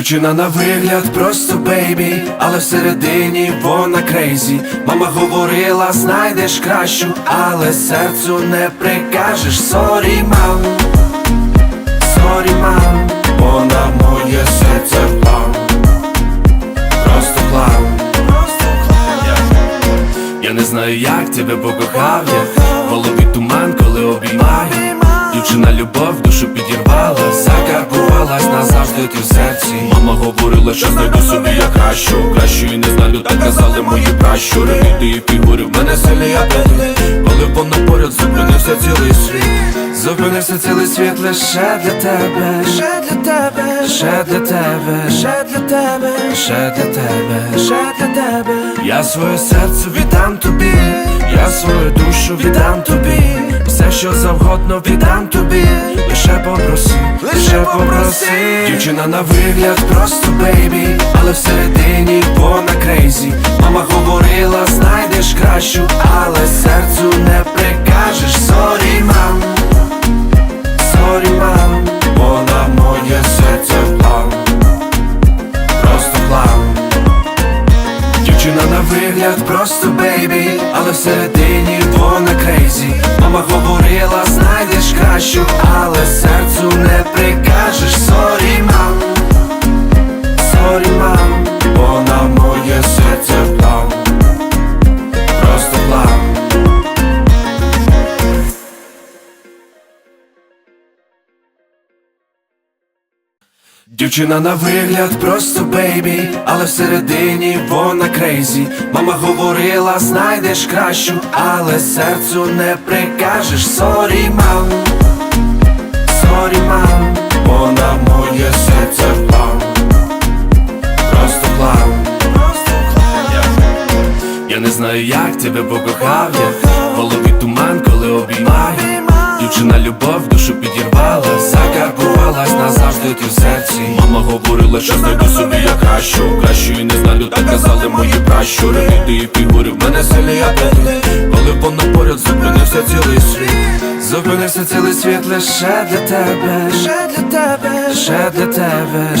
Дівчина на вигляд просто бейбі, але всередині вона крейзі. Мама говорила, знайдеш кращу, але серцю не прикажеш. Сорі, мам, сорі, мам, вона моє серце впав. Просто клаун. Я не знаю, як тебе покохав я ти в серці. Мама говорила, що знайду собі я кращу. Кращої не знаю, так казали мої пращури. Від її фігури в мене сильний апетит Коли вона поряд зупинився цілий світ. Зупинився цілий світ лише для тебе. Ще для тебе, ще для тебе, ще для тебе, ще для тебе, ще для тебе. Я своє серце віддам тобі, я свою душу віддам тобі, все що завгодно віддам тобі, попроси. Дівчина на вигляд просто бейбі, але всередині вона крейзі. Мама говорила, знайдеш кращу, але серцю не прикажеш. Сорі, мам. Сорі, мам, вона моє серце вклав Просто клаун Дівчина на вигляд просто бейбі, але всередині вона крейзі. Мама говорила, Дівчина на вигляд просто бейбі, але всередині вона крейзі. Мама говорила, знайдеш кращу, але серцю не прикажеш. Сорі, мам, сорі, мам, вона моє серце впав. Просто клаун. Я не знаю, як тебе покохав я В голові туман, коли обіймаю Дівчина любов, душу підірвала що я кращу Кращої не знаю, так казали мої пращури. Від і фігури в мене сильний апетит. Коли воно поряд зупинився цілий світ. Зупинився цілий світ лише для тебе. Ще для тебе, ще для тебе